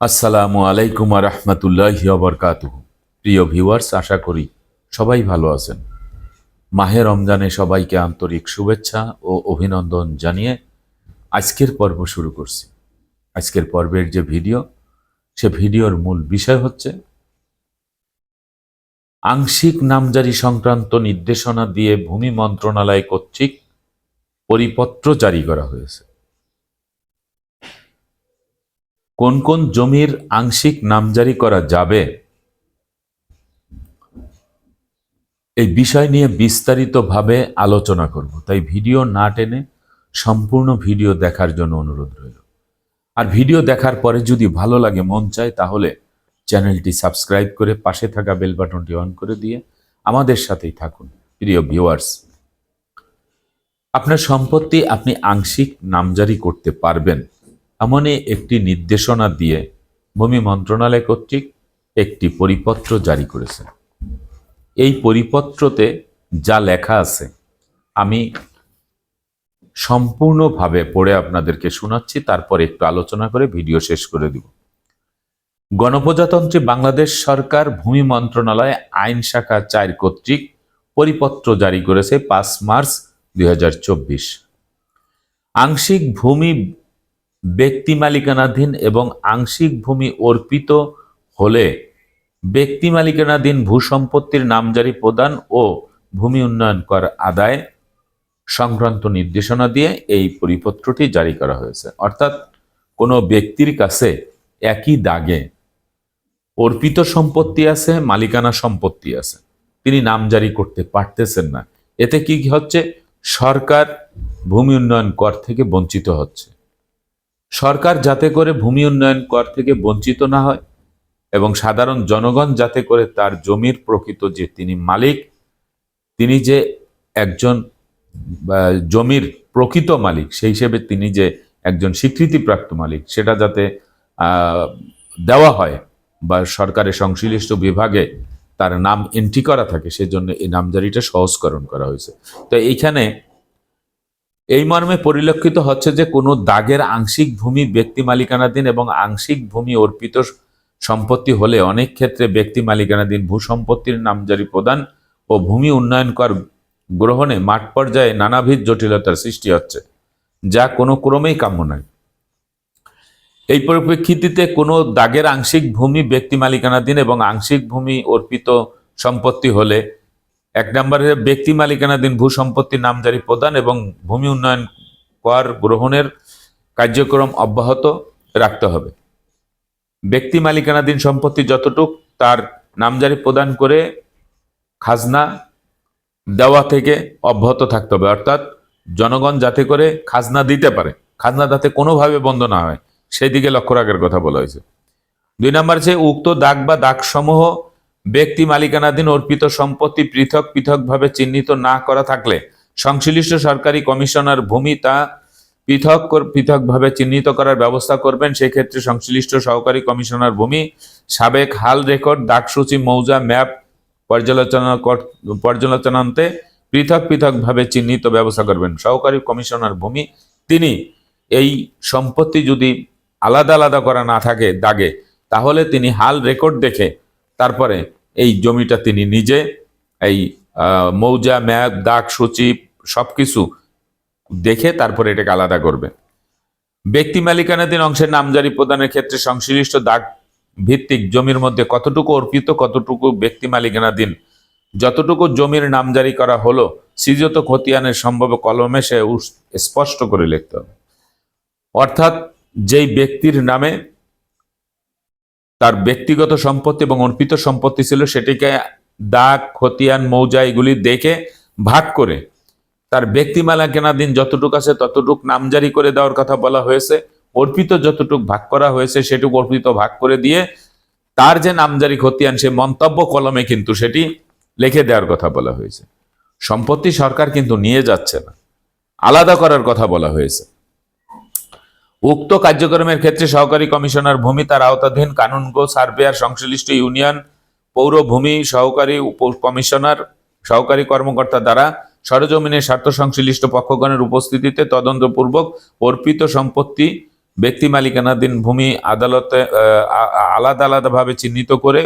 আসসালামু আলাইকুম রহমতুল্লাহ বরকাত প্রিয় ভিউয়ার্স, আশা করি সবাই ভালো আছেন। মাহে রমজানে সবাইকে আন্তরিক শুভেচ্ছা ও অভিনন্দন জানিয়ে আজকের পর্ব শুরু করছি। আজকের পর্বের যে ভিডিও, সে ভিডিওর মূল বিষয় হচ্ছে আংশিক নামজারি সংক্রান্ত নির্দেশনা দিয়ে ভূমি মন্ত্রণালয় কর্তৃক পরিপত্র জারি করা হয়েছে। কোন কোন জমির আংশিক নামজারি করা যাবে? এই বিষয় নিয়ে বিস্তারিতভাবে আলোচনা করব। তাই ভিডিও না টেনে সম্পূর্ণ ভিডিও দেখার জন্য অনুরোধ রইল। আর ভিডিও দেখার পরে যদি ভালো লাগে, মন চায়, তাহলে চ্যানেলটি সাবস্ক্রাইব করে পাশে থাকা বেল বাটনটি অন করে দিয়ে আমাদের সাথেই থাকুন, প্রিয় ভিউয়ার্স। আপনার সম্পত্তি আপনি আংশিক নামজারি করতে পারবেন। এমনই একটি নির্দেশনা দিয়ে ভূমি মন্ত্রণালয় কর্তৃক একটি পরিপত্র জারি করেছে। এই পরিপত্রতে যা লেখা আছে, আমি সম্পূর্ণভাবে পড়ে আপনাদেরকে শোনাচ্ছি, তারপর একটু আলোচনা করে ভিডিও শেষ করে দিব। গণপ্রজাতন্ত্রী বাংলাদেশ সরকার ভূমি মন্ত্রণালয় আইন শাখা চার কর্তৃক পরিপত্র জারি করেছে পাঁচ মার্চ দুই হাজার চব্বিশ। আংশিক ভূমি ব্যক্তি মালিকানাধীন এবং আংশিক ভূমি অর্পিত হলে ব্যক্তি মালিকানাধীন ভূসম্পত্তির নামজারি প্রদান ও ভূমি উন্নয়ন কর আদায় সংক্রান্ত নির্দেশনা দিয়ে এই পরিপত্রটি জারি করা হয়েছে। অর্থাৎ কোনো ব্যক্তির কাছে একই দাগে অর্পিত সম্পত্তি আছে, মালিকানা সম্পত্তি আছে। তিনি নামজারি করতে পারতেছেন না। এতে কি হচ্ছে? সরকার ভূমি উন্নয়ন কর থেকে বঞ্চিত হচ্ছে। সরকার যাতে করে ভূমি উন্নয়ন কর থেকে বঞ্চিত না হয় এবং সাধারণ জনগণ যাতে করে তার জমির প্রকৃত যে তিনি মালিক, তিনি যে একজন জমির প্রকৃত মালিক, সেই হিসেবে তিনি যে একজন স্বীকৃতিপ্রাপ্ত মালিক, সেটা যাতে দেওয়া হয় বা সরকারের সংশ্লিষ্ট বিভাগে তার নাম এন্ট্রি করা থাকে, সেজন্য এই নামজারিটা সহজকরণ করা হয়েছে। তো এইখানে এই মর্মে পরিলক্ষিত হচ্ছে যে কোনো দাগের আংশিক ভূমি ব্যক্তি মালিকানাধীন এবং আংশিক ভূমি অর্পিত সম্পত্তি হলে অনেক ক্ষেত্রে ব্যক্তি মালিকানাধীন ভূসম্পত্তির নামজারি প্রদান ও ভূমি উন্নয়ন কর গ্রহণে মাঠ পর্যায়ে নানাবিধ জটিলতার সৃষ্টি হচ্ছে, যা কোনো ক্রমেই কাম্য নয়। এই পরিপ্রেক্ষিতে কোনো দাগের আংশিক ভূমি ব্যক্তি মালিকানাধীন এবং আংশিক ভূমি অর্পিত সম্পত্তি হলে এক নম্বরে ব্যক্তি মালিকানাধীন ভূ সম্পত্তির নামজারি প্রদান এবং ভূমি উন্নয়ন কর গ্রহণের কার্যক্রম অব্যাহত রাখতে হবে। ব্যক্তি মালিকানাধীন সম্পত্তি যতটুক তার নামজারি প্রদান করে খাজনা দেওয়া থেকে অব্যাহত থাকতে হবে। অর্থাৎ জনগণ যাতে করে খাজনা দিতে পারে, খাজনা যাতে কোনোভাবে বন্ধ না হয়, সেই দিকে লক্ষ্য রাখার কথা বলা হয়েছে। দুই নম্বর হচ্ছে উক্ত দাগ বা দাগসমূহ ব্যক্তি মালিকানাধীন অর্পিত সম্পত্তি পৃথক পৃথকভাবে চিহ্নিত না করা থাকলে সংশ্লিষ্ট সরকারি কমিশনার ভূমি তা পৃথক পৃথকভাবে চিহ্নিত করার ব্যবস্থা করবেন। সেক্ষেত্রে সংশ্লিষ্ট সহকারী কমিশনার ভূমি, সাবেক হাল রেকর্ড দাগসূচি মৌজা, ম্যাপ পর্যালোচনা পর্যালোচনান্তে পৃথক পৃথকভাবে চিহ্নিত ব্যবস্থা করবেন। সহকারী কমিশনার ভূমি, তিনি এই সম্পত্তি যদি আলাদা আলাদা করা না থাকে দাগে, তাহলে তিনি হাল রেকর্ড দেখে তারপরে এই জমিটা তিনি নিজে, এই মৌজা, ম্যাপ, দাগ সূচি সবকিছু দেখে তারপরে এটাকে আলাদা করবে ব্যক্তি মালিকানাধীন অংশের নামজারি প্রদানের ক্ষেত্রে সংশ্লিষ্ট দাগ ভিত্তিক জমির মধ্যে কতটুকু অর্পিত, কতটুকু ব্যক্তি মালিকানাধীন, যতটুকু জমির নামজারি করা হলো, সৃজত খতিয়ানের সম্ভব কলমে সে স্পষ্ট করে লিখতে হবে। অর্থাৎ যেই ব্যক্তির নামে তার ব্যক্তিগত সম্পত্তি এবং অর্পিত সম্পত্তি ছিল সেটিকে দাগ, খতিয়ান, মৌজা এগুলি দেখে ভাগ করে তার ব্যক্তি মালিকানাধীন যতটুকু আছে ততটুক নামজারি করে দেওয়ার কথা বলা হয়েছে। অর্পিত যতটুক ভাগ করা হয়েছে সেটুকু অর্পিত ভাগ করে দিয়ে তার যে নামজারি খতিয়ান, সে মন্তব্য কলমে কিন্তু সেটি লিখে দেওয়ার কথা বলা হয়েছে। সম্পত্তি সরকার কিন্তু নিয়ে যাচ্ছে না। আলাদা করার কথা বলা হয়েছে। উক্ত কার্যক্রমের ক্ষেত্রে সহকারী কমিশনার ভূমি তার আওতাধীন কানুনগো সার্ভেয়ার সংশ্লিষ্ট ইউনিয়ন পৌর ভূমি সহকারী কমিশনার সহকারী কর্মকর্তা দ্বারা সরজমিনের স্বার্থ সংশ্লিষ্ট পক্ষগণের উপস্থিতিতে তদন্তপূর্বক অর্পিত সম্পত্তি ব্যক্তি মালিকানাধীন ভূমি আদালতে আলাদা আলাদাভাবে চিহ্নিত করে,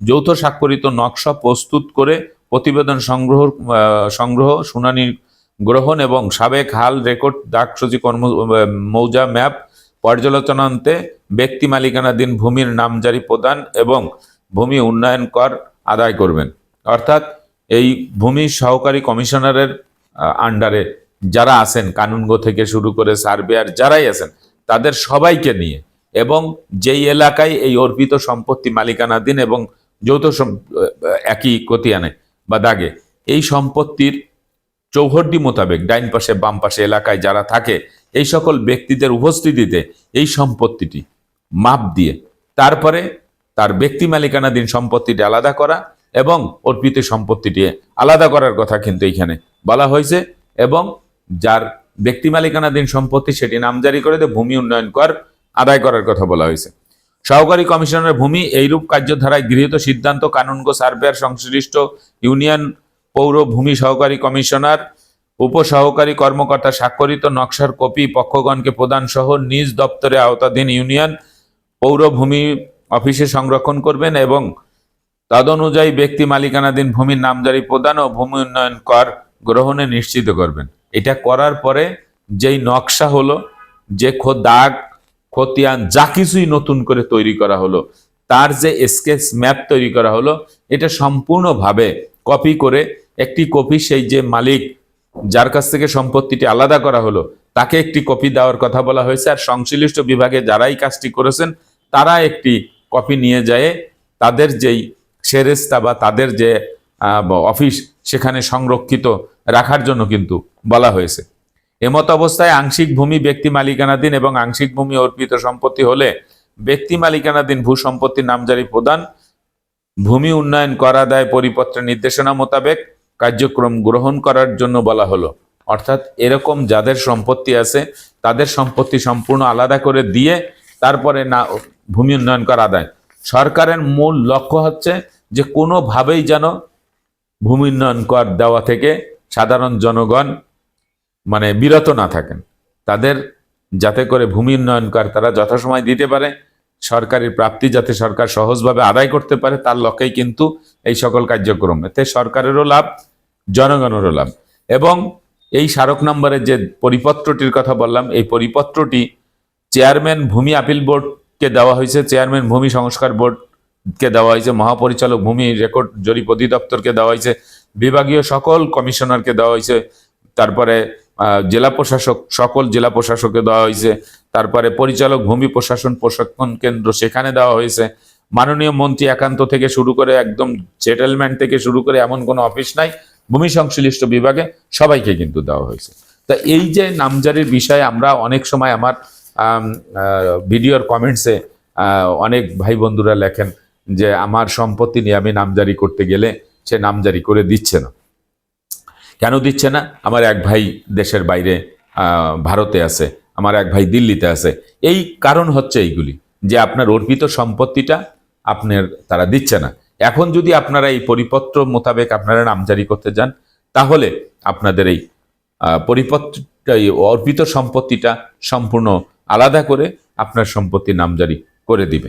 যৌথ স্বাক্ষরিত নকশা প্রস্তুত করে প্রতিবেদন সংগ্রহ সংগ্রহ শুনানি গ্রহণ এবং সাবেক হাল রেকর্ড ডাকসূচি কর্ম মৌজা ম্যাপ পর্যালোচনান্তে ব্যক্তি মালিকানাধীন ভূমির নামজারি প্রদান এবং ভূমি উন্নয়ন কর আদায় করবেন। অর্থাৎ এই ভূমি সহকারী কমিশনারের আন্ডারে যারা আছেন, কানুনগো থেকে শুরু করে সার্ভেয়ার যারাই আছেন, তাদের সবাইকে নিয়ে এবং যেই এলাকায় এই অর্পিত সম্পত্তি মালিকানাধীন এবং যৌথ একই কতিয়ানে বা দাগে, এই সম্পত্তির চৌহদ্দি মোতাবেক ডাইন পাশে, বাম পাশে এলাকায় যারা থাকে, এই সকল ব্যক্তিদের উপস্থিতিতে এই সম্পত্তিটি মাপ দিয়ে তারপরে তার ব্যক্তি মালিকানাধীন সম্পত্তিটি আলাদা করা এবং অর্পিত সম্পত্তিটি আলাদা করার কথা কিন্তু এইখানে বলা হয়েছে এবং যার ব্যক্তি মালিকানাধীন সম্পত্তি সেটি নামজারি করে দিয়ে ভূমি উন্নয়ন কর আদায় করার কথা বলা হয়েছে। সহকারী কমিশনারের ভূমি এইরূপ কার্যধারায় গৃহীত সিদ্ধান্ত, কানুনগো সার্ভেয়ার সংশ্লিষ্ট ইউনিয়ন পৌর ভূমি সহকারী কমিশনার, উপসহকারী কর্মকর্তা স্বাক্ষরিত নকশার কপি পক্ষগণকে প্রদান সহ নিজ দপ্তরে আওতাধীন ইউনিয়ন পৌর ভূমি অফিসে সংরক্ষণ করবেন এবং তদনুযায়ী ব্যক্তি মালিকানাধীন ভূমির নামজারি প্রদান ও ভূমি উন্নয়ন কর গ্রহণে নিশ্চিত করবেন। এটা করার পরে যেই নকশা হলো, যে দাগ, খতিয়ান, যা কিছুই নতুন করে তৈরি করা হলো, তার যে স্কেচ ম্যাপ তৈরি করা হলো, এটা সম্পূর্ণভাবে কপি করে একটি কপি সেই যে মালিক, যার কাছ থেকে সম্পত্তিটি আলাদা করা হলো, তাকে একটি কপি দেওয়ার কথা বলা হয়েছে। আর সংশ্লিষ্ট বিভাগে যারাই কাজটি করেছেন, তারা একটি কপি নিয়ে যায় তাদের যেই সেরেস্তা বা তাদের যে অফিস, সেখানে সংরক্ষিত রাখার জন্য কিন্তু বলা হয়েছে। এমত অবস্থায় আংশিক ভূমি ব্যক্তি মালিকানাধীন এবং আংশিক ভূমি অর্পিত সম্পত্তি হলে ব্যক্তি মালিকানাধীন ভূ সম্পত্তির নামজারি প্রদান, ভূমি উন্নয়ন করা দেয় পরিপত্রের নির্দেশনা মোতাবেক কার্যক্রম গ্রহণ করার জন্য বলা হলো। অর্থাৎ এরকম যাদের সম্পত্তি আছে, তাদের সম্পত্তি সম্পূর্ণ আলাদা করে দিয়ে তারপরে না, ভূমি উন্নয়ন করা দেয় সরকারের মূল লক্ষ্য হচ্ছে যে কোনোভাবেই যেন ভূমি উন্নয়ন কর দেওয়া থেকে সাধারণ জনগণ মানে বিরত না থাকেন। তাদের যাতে করে ভূমি উন্নয়ন কর তারা যথাসময় দিতে পারে। সরকারি প্রাপ্তি যাতে সরকার সহজভাবে আদায় করতে পারে, তার লক্ষ্যেই কিন্তু এই সকল কার্যক্রম। এতে সরকারেরও লাভ, জনগণেরও লাভ। এবং এই স্মারক নম্বরের যে পরিপত্রটির কথা বললাম, এই পরিপত্রটি চেয়ারম্যান ভূমি আপিল বোর্ডকে দেওয়া হয়েছে, চেয়ারম্যান ভূমি সংস্কার বোর্ডকে দেওয়া হয়েছে, মহাপরিচালক ভূমি রেকর্ড জরিপ অধিদপ্তরকে দেওয়া হয়েছে, বিভাগীয় সকল কমিশনারকে দেওয়া হয়েছে, তারপরে জেলা প্রশাসক, সকল জেলা প্রশাসককে দেওয়া হয়েছে। তারপরে পরিচালক, ভূমি প্রশাসন, প্রশিক্ষণ কেন্দ্র সেখানে দেওয়া হয়েছে। মাননীয় মন্ত্রী একান্ত থেকে শুরু করে একদম সেটেলমেন্ট থেকে শুরু করে এমন কোনো অফিস নাই। ভূমি সংশ্লিষ্ট বিভাগে সবাইকে কিন্তু দেওয়া হয়েছে। তা এই যে নামজারির বিষয়ে আমরা অনেক সময় আমার ভিডিওর কমেন্টসে অনেক ভাই বন্ধুরা লেখেন যে, আমার সম্পত্তি নিয়ে আমি নামজারি করতে গেলে সে নামজারি করে দিচ্ছে না। কেন দিচ্ছে না? আমার এক ভাই দেশের বাইরে ভারতে আছে, আমার এক ভাই দিল্লিতে আছে। এই কারণ হচ্ছে এইগুলি, যে আপনার অর্পিত সম্পত্তিটা আপনার তারা দিচ্ছে না। এখন যদি আপনারা এই পরিপত্র মোতাবেক আপনারা নামজারি করতে যান, তাহলে আপনাদের এই পরিপত্র অর্পিত সম্পত্তিটা সম্পূর্ণ আলাদা করে আপনার সম্পত্তি নামজারি করে দিবে।